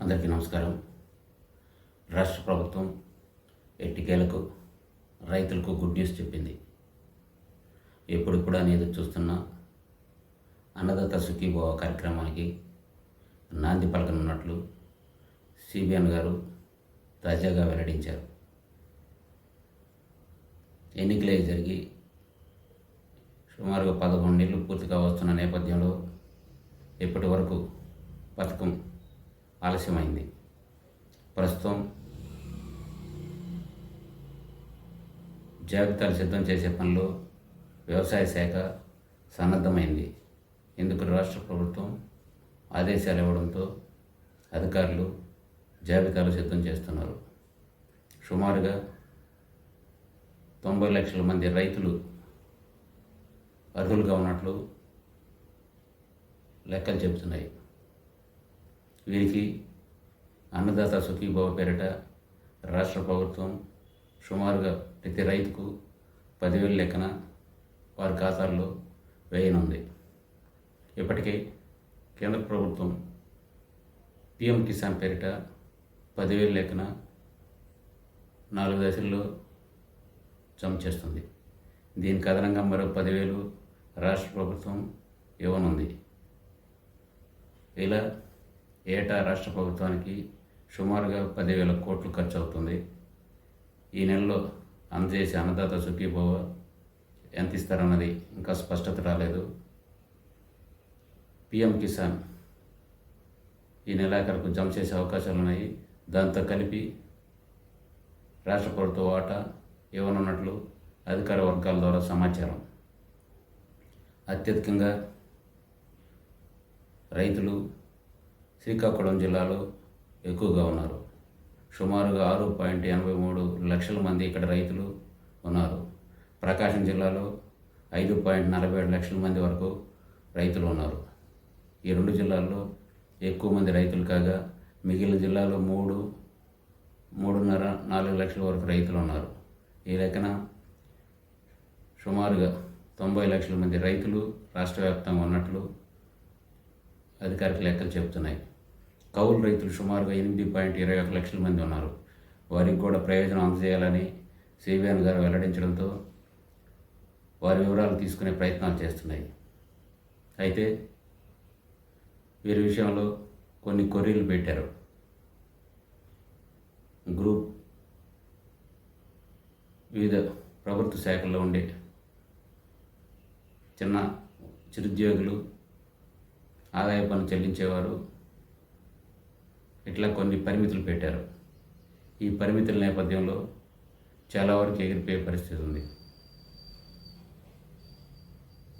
అందరికీ నమస్కారం. రాష్ట్ర ప్రభుత్వం ఎట్టికేలకు రైతులకు గుడ్ న్యూస్ చెప్పింది. ఎప్పుడు కూడా నేను చూస్తున్న అన్నదాత సుఖీభవ కార్యక్రమానికి నాంది పలకనున్నట్లు సిబిఎన్ గారు తాజాగా వెల్లడించారు. ఎన్నికలే జరిగి సుమారుగా పదకొండు నెలలు పూర్తిగా వస్తున్న నేపథ్యంలో ఇప్పటి వరకు పథకం ఆలస్యమైంది. ప్రస్తుతం జాబితాలు సిద్ధం చేసే పనిలో వ్యవసాయ శాఖ సన్నద్ధమైంది. ఇందుకు రాష్ట్ర ప్రభుత్వం ఆదేశాలు ఇవ్వడంతో అధికారులు జాబితాలు సిద్ధం చేస్తున్నారు. సుమారుగా తొంభై లక్షల మంది రైతులు అర్హులుగా ఉన్నట్లు లెక్కలు చెబుతున్నాయి. వీరికి అన్నదాత సుఖీభవ పేరిట రాష్ట్ర ప్రభుత్వం సుమారుగా ప్రతి రైతుకు పదివేల లెక్కన వారి ఖాతాల్లో వేయనుంది. ఇప్పటికే కేంద్ర ప్రభుత్వం పిఎం కిసాన్ పేరిట పదివేల లెక్కన నాలుగు దశల్లో జమ చేస్తుంది. దీనికి అదనంగా మరో పదివేలు రాష్ట్ర ప్రభుత్వం ఇవ్వనుంది. ఇలా ఏటా రాష్ట్ర ప్రభుత్వానికి సుమారుగా పదివేల కోట్లు ఖర్చు అవుతుంది ఈ నెలలో అందజేసే అన్నదాత సుఖీభవ ఎంత ఇస్తారన్నది ఇంకా స్పష్టత రాలేదు. పిఎం కిసాన్ ఈ నెలాఖరుకు జమ చేసే అవకాశాలు ఉన్నాయి. దాంతో కలిపి రాష్ట్ర ప్రభుత్వ వాటా ఇవ్వనున్నట్లు అధికార వర్గాల ద్వారా సమాచారం. అత్యధికంగా రైతులు శ్రీకాకుళం జిల్లాలో ఎక్కువగా ఉన్నారు. సుమారుగా ఆరు పాయింట్ ఎనభై మూడు లక్షల మంది ఇక్కడ రైతులు ఉన్నారు. ప్రకాశం జిల్లాలో ఐదు పాయింట్ నలభై ఏడు లక్షల మంది వరకు రైతులు ఉన్నారు. ఈ రెండు జిల్లాల్లో ఎక్కువ మంది రైతులు కాగా మిగిలిన జిల్లాలో మూడు మూడున్నర నాలుగు లక్షల వరకు రైతులు ఉన్నారు. ఈ లెక్కన సుమారుగా తొంభై లక్షల మంది రైతులు రాష్ట్ర వ్యాప్తంగా ఉన్నట్లు అధికారిక లెక్కలు చెబుతున్నాయి. కౌలు రైతులు సుమారుగా ఎనిమిది పాయింట్ ఇరవై ఒక లక్షల మంది ఉన్నారు. వారికి కూడా ప్రయోజనం అందజేయాలని సిబిఎన్ గారు వెల్లడించడంతో వారి వివరాలు తీసుకునే ప్రయత్నాలు చేస్తున్నాయి. అయితే వీరి విషయంలో కొన్ని కొర్రీలు పెట్టారు. గ్రూప్ వివిధ ప్రభుత్వ శాఖల్లో ఉండే చిన్న చిరుద్యోగులు ఆదాయ పన్ను చెల్లించేవారు ఇట్లా కొన్ని పరిమితులు పెట్టారు. ఈ పరిమితుల నేపథ్యంలో చాలా వరకు ఎగిరిపోయే పరిస్థితి ఉంది.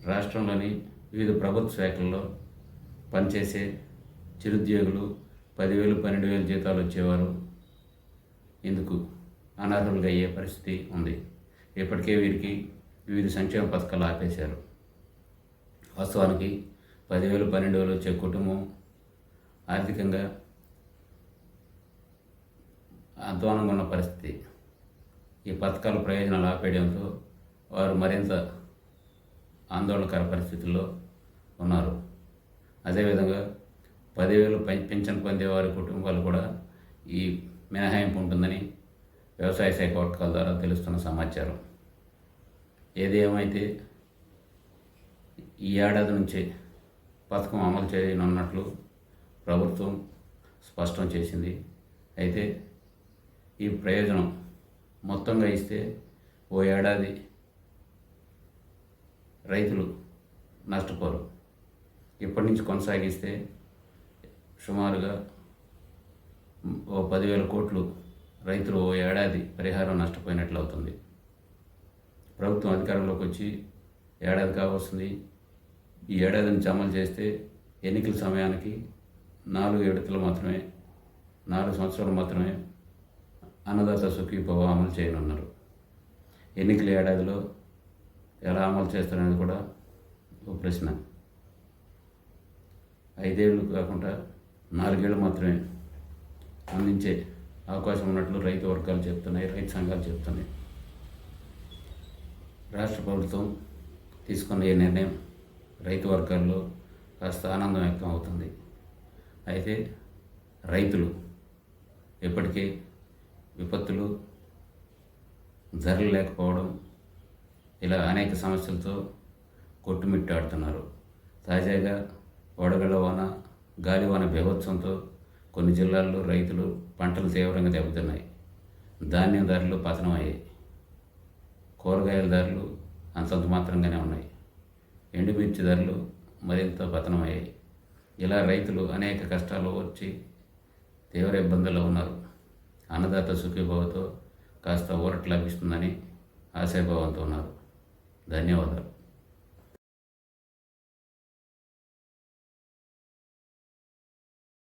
రాష్ట్రంలోని వివిధ ప్రభుత్వ శాఖల్లో పనిచేసే చిరుద్యోగులు పదివేలు పన్నెండు వేలు జీతాలు వచ్చేవారు. ఇందుకు అనర్హులుగా అయ్యే పరిస్థితి ఉంది. ఇప్పటికే వీరికి వివిధ సంక్షేమ పథకాలు ఆపేశారు. వాస్తవానికి పదివేలు పన్నెండు వేలు వచ్చే కుటుంబం ఆర్థికంగా అధ్వానంగా ఉన్న పరిస్థితి. ఈ పథకాల ప్రయోజనాలు ఆపేయడంతో వారు మరింత ఆందోళనకర పరిస్థితుల్లో ఉన్నారు. అదేవిధంగా పదివేలు పెన్షన్ పొందే వారి కుటుంబాలు కూడా ఈ మినహాయింపు ఉంటుందని వ్యవసాయ శాఖ వర్గాల ద్వారా తెలుస్తున్న సమాచారం. ఏది ఏమైతే ఈ ఏడాది నుంచే పథకం అమలు చేయనున్నట్లు ప్రభుత్వం స్పష్టం చేసింది. అయితే ఈ ప్రయోజనం మొత్తంగా ఇస్తే ఓ ఏడాది రైతులు నష్టపోరు. ఇప్పటి నుంచి కొనసాగిస్తే సుమారుగా ఓ పదివేల కోట్లు రైతులు ఓ ఏడాది పరిహారం నష్టపోయినట్లు అవుతుంది. ప్రభుత్వం అధికారంలోకి వచ్చి ఏడాది కావస్తుంది ఈ ఏడాది నుంచి అమలు చేస్తే ఎన్నికల సమయానికి నాలుగు విడతలు మాత్రమే నాలుగు సంవత్సరాలు మాత్రమే అన్నదాత సుఖీభవ అమలు చేయనున్నారు. ఎన్నికల ఏడాదిలో ఎలా అమలు చేస్తారనేది కూడా ఒక ప్రశ్న. ఐదేళ్ళు కాకుండా నాలుగేళ్ళు మాత్రమే అందించే అవకాశం ఉన్నట్లు రైతు వర్గాలు చెప్తున్నాయి రైతు సంఘాలు చెప్తున్నాయి. రాష్ట్ర ప్రభుత్వం తీసుకున్న ఈ నిర్ణయం రైతు వర్గాల్లో కాస్త ఆనందం వ్యక్తం అవుతుంది. అయితే రైతులు ఇప్పటికీ విపత్తులు ధరలు లేకపోవడం ఇలా అనేక సమస్యలతో కొట్టుమిట్టాడుతున్నారు. తాజాగా వడగళ్ళ వాన గాలివాన బీభత్సంతో కొన్ని జిల్లాల్లో రైతులు పంటలు తీవ్రంగా దెబ్బతిన్నాయి. ధాన్యం ధరలు పతనమయ్యాయి. కూరగాయల ధరలు అంతంత మాత్రంగానే ఉన్నాయి. ఎండుమిర్చి ధరలు మరింత పతనమయ్యాయి. ఇలా రైతులు అనేక కష్టాలు వచ్చి తీవ్ర ఇబ్బందుల్లో ఉన్నారు. అన్నదాత సుఖీభావతో కాస్త ఊరట లభిస్తుందని ఆశాభావంతో ఉన్నారు. ధన్యవాదాలు.